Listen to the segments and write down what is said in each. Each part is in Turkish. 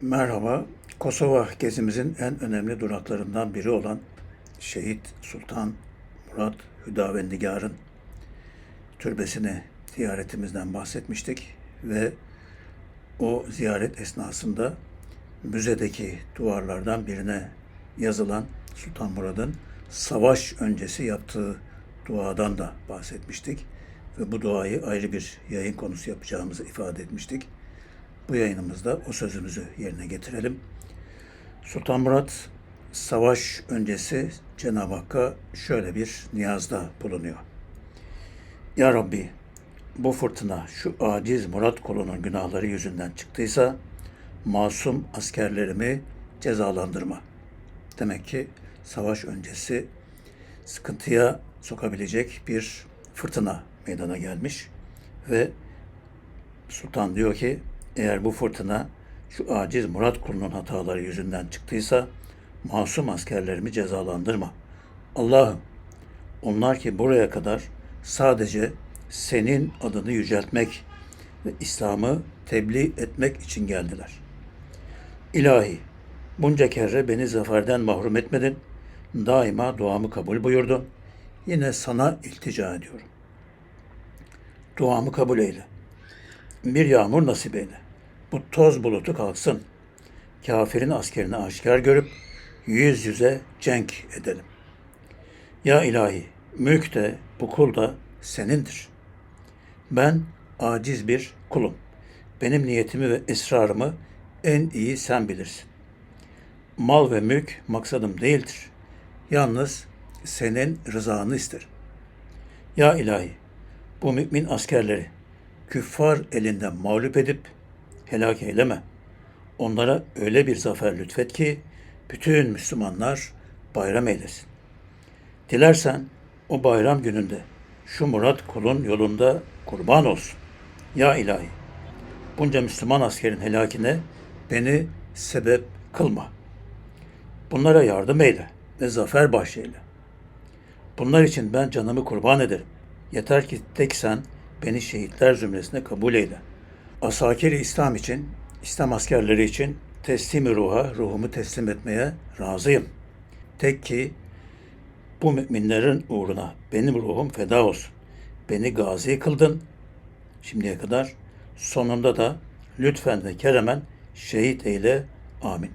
Merhaba. Kosova gezimizin en önemli duraklarından biri olan Şehit Sultan Murat Hüdavendigar'ın türbesini ziyaretimizden bahsetmiştik ve o ziyaret esnasında müzedeki duvarlardan birine yazılan Sultan Murad'ın savaş öncesi yaptığı duadan da bahsetmiştik ve bu duayı ayrı bir yayın konusu yapacağımızı ifade etmiştik. Bu yayınımızda o sözümüzü yerine getirelim. Sultan Murat savaş öncesi Cenab-ı Hakk'a şöyle bir niyazda bulunuyor. Ya Rabbi bu fırtına şu aciz Murat kolunun günahları yüzünden çıktıysa masum askerlerimi cezalandırma. Demek ki savaş öncesi sıkıntıya sokabilecek bir fırtına meydana gelmiş ve Sultan diyor ki eğer bu fırtına şu aciz Murat kulunun hataları yüzünden çıktıysa masum askerlerimi cezalandırma. Allah'ım onlar ki buraya kadar sadece senin adını yüceltmek ve İslam'ı tebliğ etmek için geldiler. İlahi, bunca kere beni zaferden mahrum etmedin. Daima duamı kabul buyurdun. Yine sana iltica ediyorum. Duamı kabul eyle. Bir yağmur nasip eyle. Bu toz bulutu kalksın. Kafirin askerini aşikar görüp yüz yüze cenk edelim. Ya ilahi, mülk de bu kul da senindir. Ben aciz bir kulum. Benim niyetimi ve esrarımı en iyi sen bilirsin. Mal ve mülk maksadım değildir. Yalnız senin rızanı isterim. Ya ilahi, bu mümin askerleri küffar elinden mağlup edip helak eyleme. Onlara öyle bir zafer lütfet ki bütün Müslümanlar bayram eylesin. Dilersen o bayram gününde şu Murat kulun yolunda kurban olsun. Ya ilahi, bunca Müslüman askerin helakine beni sebep kılma. Bunlara yardım eyle ve zafer bahşeyle. Bunlar için ben canımı kurban ederim. Yeter ki tek sen beni şehitler zümresine kabul eyle. Asakir İslam için, İslam askerleri için teslim ruha, ruhumu teslim etmeye razıyım. Tek ki bu müminlerin uğruna benim ruhum feda olsun. Beni gazi kıldın şimdiye kadar. Sonunda da lütfen ve keremen şehit eyle. Amin.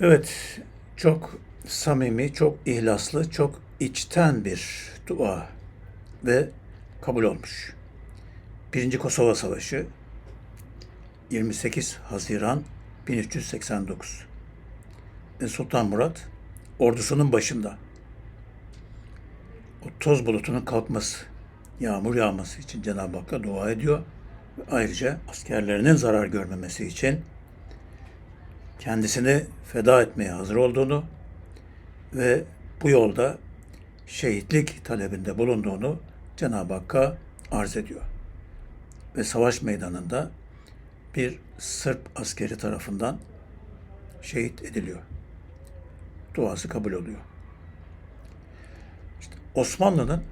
Evet, çok samimi, çok ihlaslı, çok içten bir dua ve kabul olmuş. Birinci Kosova Savaşı 28 Haziran 1389 ve Sultan Murat ordusunun başında o toz bulutunun kalkması, yağmur yağması için Cenab-ı Hakk'a dua ediyor. Ayrıca askerlerinin zarar görmemesi için kendisini feda etmeye hazır olduğunu ve bu yolda şehitlik talebinde bulunduğunu Cenab-ı Hakk'a arz ediyor. Ve savaş meydanında bir Sırp askeri tarafından şehit ediliyor. Duası kabul oluyor. İşte Osmanlı'nın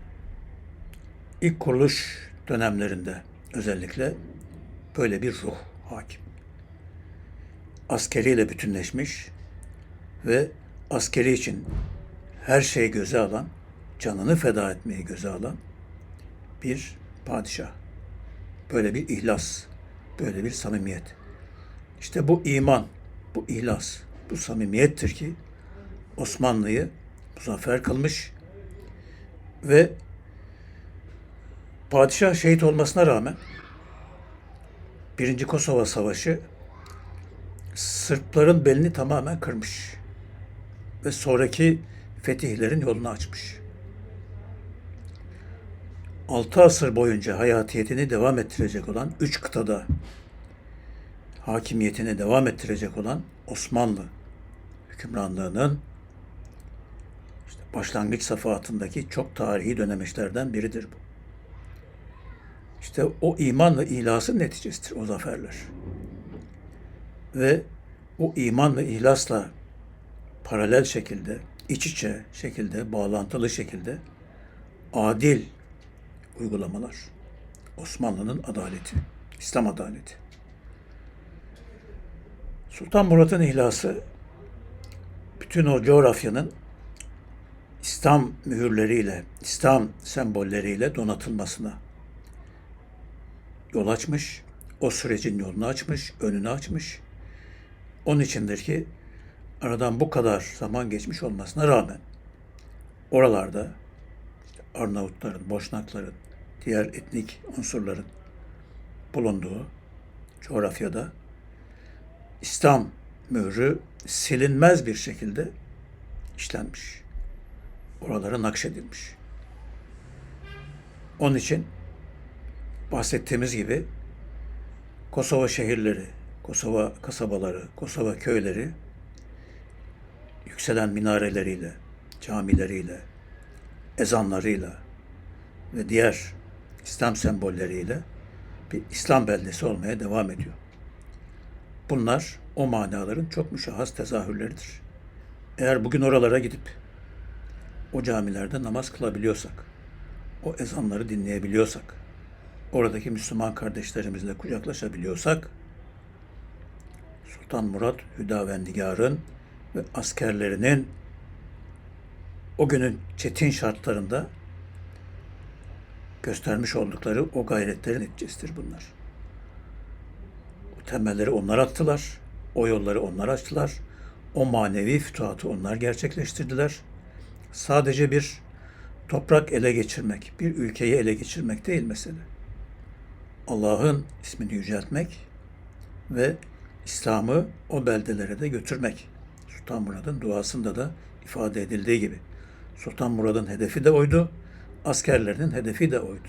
ilk kuruluş dönemlerinde özellikle böyle bir ruh hakim. Askeriyle bütünleşmiş ve askeri için her şeyi göze alan, canını feda etmeyi göze alan bir padişah. Böyle bir ihlas, böyle bir samimiyet. İşte bu iman, bu ihlas, bu samimiyettir ki Osmanlı'yı muzaffer kılmış ve padişah şehit olmasına rağmen Birinci Kosova Savaşı Sırpların belini tamamen kırmış ve sonraki fetihlerin yolunu açmış. 6 asır boyunca hayatiyetini devam ettirecek olan üç kıtada hakimiyetini devam ettirecek olan Osmanlı hükümranlığının işte başlangıç safhatındaki çok tarihi dönemeçlerden biridir bu. İşte o iman ve ihlasın neticesidir o zaferler. Ve o iman ve ihlasla paralel şekilde, iç içe şekilde, bağlantılı şekilde adil uygulamalar. Osmanlı'nın adaleti, İslam adaleti. Sultan Murat'ın ihlası bütün o coğrafyanın İslam mühürleriyle, İslam sembolleriyle donatılmasına yol açmış. O sürecin yolunu açmış, önünü açmış. Onun içindir ki aradan bu kadar zaman geçmiş olmasına rağmen oralarda Arnavutların, Boşnakların, diğer etnik unsurların bulunduğu coğrafyada İslam mührü silinmez bir şekilde işlenmiş. Oralara nakşedilmiş. Onun için bahsettiğimiz gibi Kosova şehirleri, Kosova kasabaları, Kosova köyleri yükselen minareleriyle, camileriyle, ezanlarıyla ve diğer İslam sembolleriyle bir İslam beldesi olmaya devam ediyor. Bunlar o manaların çok müşahhas tezahürleridir. Eğer bugün oralara gidip o camilerde namaz kılabiliyorsak, o ezanları dinleyebiliyorsak, oradaki Müslüman kardeşlerimizle kucaklaşabiliyorsak, Sultan Murat Hüdavendigar'ın ve askerlerinin o günün çetin şartlarında göstermiş oldukları o gayretlerin neticesidir bunlar. O temelleri onlar attılar, o yolları onlar açtılar, o manevi fütuhatı onlar gerçekleştirdiler. Sadece bir toprak ele geçirmek, bir ülkeyi ele geçirmek değil mesele. Allah'ın ismini yüceltmek ve İslam'ı o beldelere de götürmek. Sultan Murad'ın duasında da ifade edildiği gibi. Sultan Murad'ın hedefi de oydu, askerlerinin hedefi de oydu.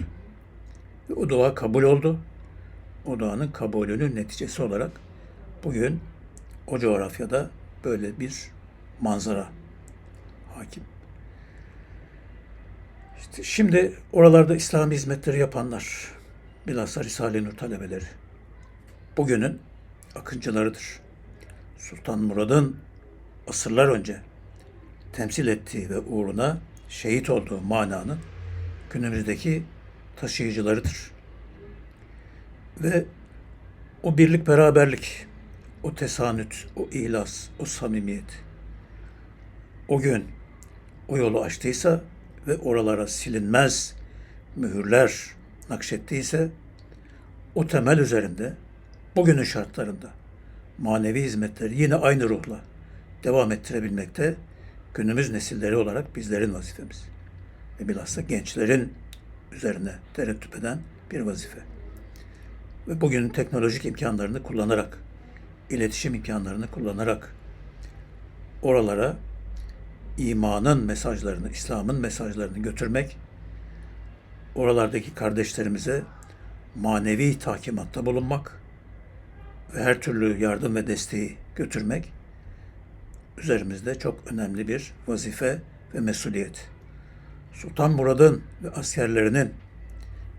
Ve o dua kabul oldu. O duanın kabulünün neticesi olarak bugün o coğrafyada böyle bir manzara hakim. İşte şimdi oralarda İslami hizmetleri yapanlar, bilhassa Risale-i Nur talebeleri, bugünün akıncılarıdır. Sultan Murad'ın asırlar önce temsil ettiği ve uğruna şehit olduğu mananın günümüzdeki taşıyıcılarıdır. Ve o birlik beraberlik, o tesanüt, o ihlas, o samimiyet o gün o yolu açtıysa ve oralara silinmez mühürler nakşettiyse o temel üzerinde bugünün şartlarında manevi hizmetleri yine aynı ruhla devam ettirebilmekte günümüz nesilleri olarak bizlerin vazifemiz. Ve bilhassa gençlerin üzerine tereddüt eden bir vazife. Ve bugünün teknolojik imkanlarını kullanarak, iletişim imkanlarını kullanarak oralara imanın mesajlarını, İslam'ın mesajlarını götürmek, oralardaki kardeşlerimize manevi takimatta bulunmak ve her türlü yardım ve desteği götürmek üzerimizde çok önemli bir vazife ve mesuliyet. Sultan Murad'ın ve askerlerinin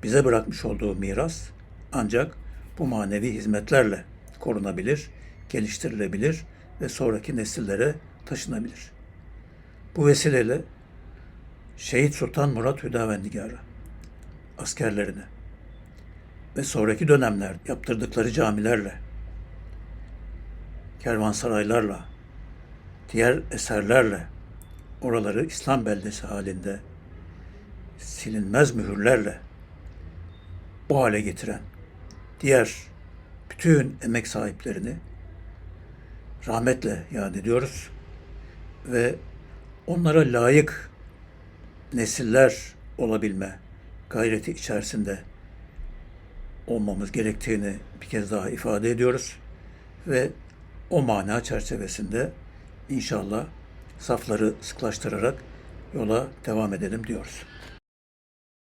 bize bırakmış olduğu miras ancak bu manevi hizmetlerle korunabilir, geliştirilebilir ve sonraki nesillere taşınabilir. Bu vesileyle Şehit Sultan Murat Hüdavendigar'a, askerlerine ve sonraki dönemler yaptırdıkları camilerle, kervansaraylarla, diğer eserlerle oraları İslam beldesi halinde silinmez mühürlerle bu hale getiren diğer bütün emek sahiplerini rahmetle yad ediyoruz ve onlara layık nesiller olabilme gayreti içerisinde olmamız gerektiğini bir kez daha ifade ediyoruz ve o mana çerçevesinde inşallah safları sıklaştırarak yola devam edelim diyoruz.